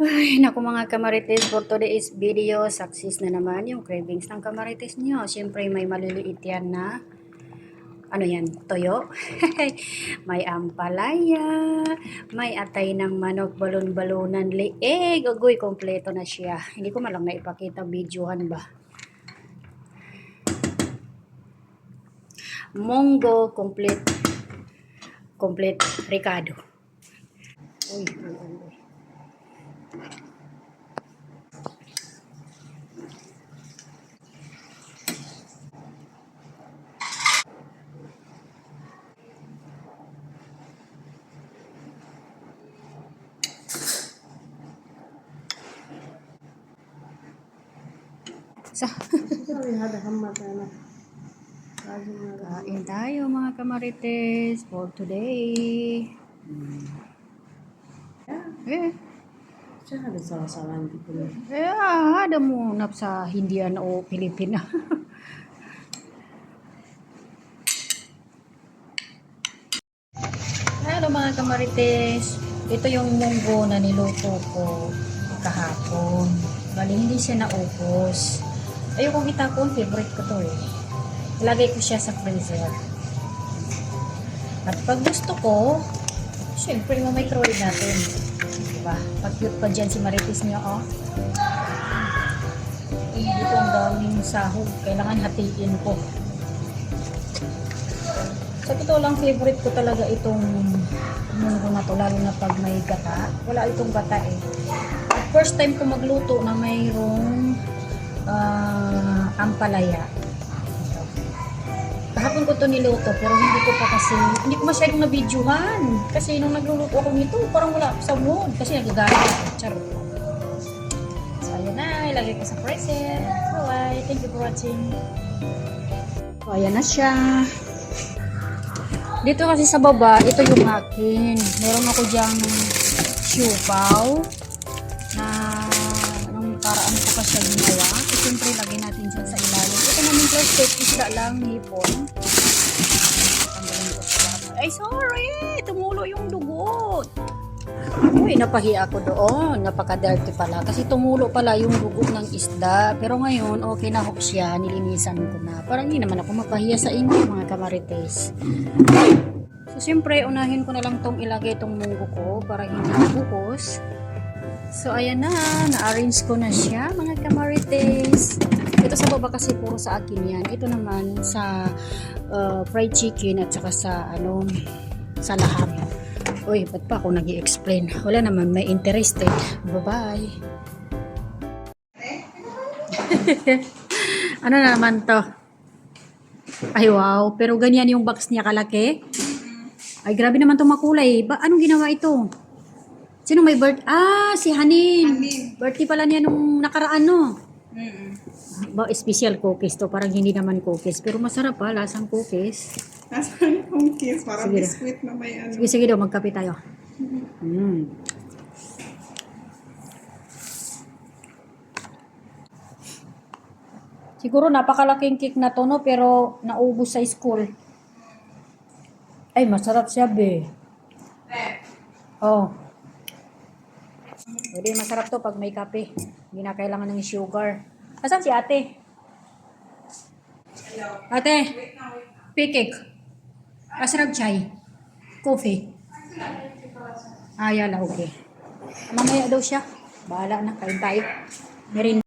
Ay, naku mga kamarites, for today's video, success na naman yung cravings ng kamarites nyo. Siyempre, may maliliit yan na, ano yan, toyo. may ampalaya, may atay ng manok, balon-balonan, leeg, agoy, kompleto na siya. Hindi ko malang naipakita, videohan ba. Monggo, complete, complete, Ricardo. Uy, uy, uy, Sa Kain tayo mga kamarites for today. Eh, Siya hada salah-salah di ko. eh, ada mo nap sa Hindian o Pilipina. Hello mga kamarites. Ito yung munggo na niluto ko kahapon. Bali, hindi siya naupos. Ayokong itapon, favorite ko to eh. Ilagay ko siya sa freezer. At pag gusto ko, syempre mo microwave natin. Diba? Pag cute pa dyan si Marites niyo, oh. Dito ang daming sahog. Kailangan hatiin ko. Sa totoo lang, favorite ko talaga itong munggo na to, lalo na pag may gata. Wala itong gata eh. First time ko magluto na mayroong ah, ampalaya. Kahapon ko to niluto pero hindi ko pa kasi hindi ko masyadong nabidyohan kasi nung nagluluto ako nito parang wala sa mood kasi nagagalit ako. Charot. So ayan na, ilagay ko sa freezer. Bye! Thank you for watching. So ayan na siya. Dito kasi sa baba, ito yung akin. Meron ako diyang siupaw na nung paraan ko pa siya ginawa. Siyempre, lagay natin siya sa ilalim. Ito naman plastic, isda lang, hipon. Ay, sorry! Tumulo yung dugot. Uy, napahi ako doon. Napaka-dirty pala. Kasi tumulo pala yung dugo ng isda. Pero ngayon, okay na ho siya. Nilinisan ko na. Parang hindi naman ako mapahiya sa inyo, mga kamarites. So, siyempre, unahin ko na lang tong ilagay tong munggo ko para hindi mabukos. So, ayan na. Na-arrange ko na siya, mga kamarites. Ito sa baba kasi puro sa akin yan. Ito naman sa uh, fried chicken at saka sa, ano, sa laham. Uy, ba't pa ako nag explain Wala naman, may interested. Bye-bye. ano na naman to? Ay, wow. Pero ganyan yung box niya kalaki. Ay, grabe naman to makulay. Ba, anong ginawa ito? Sino may birth? Ah, si Hanin. Birthday pala niya nung nakaraan, no? Ba, special cookies to. Parang hindi naman cookies. Pero masarap pa, lasang cookies. Nasaan yung kiss? Parang Sige. biskuit na may ano. Sige, sige daw, magkape tayo. Mm. Siguro napakalaking cake na to, no? Pero naubos sa school. Ay, masarap siya, be. Oh. Pwede masarap to pag may kape. Hindi na kailangan ng sugar. Asan si ate? Ate, pikik. Masarap chai. Coffee. Ah, yala, okay. Mamaya daw siya. Bahala na, kain tayo. Meron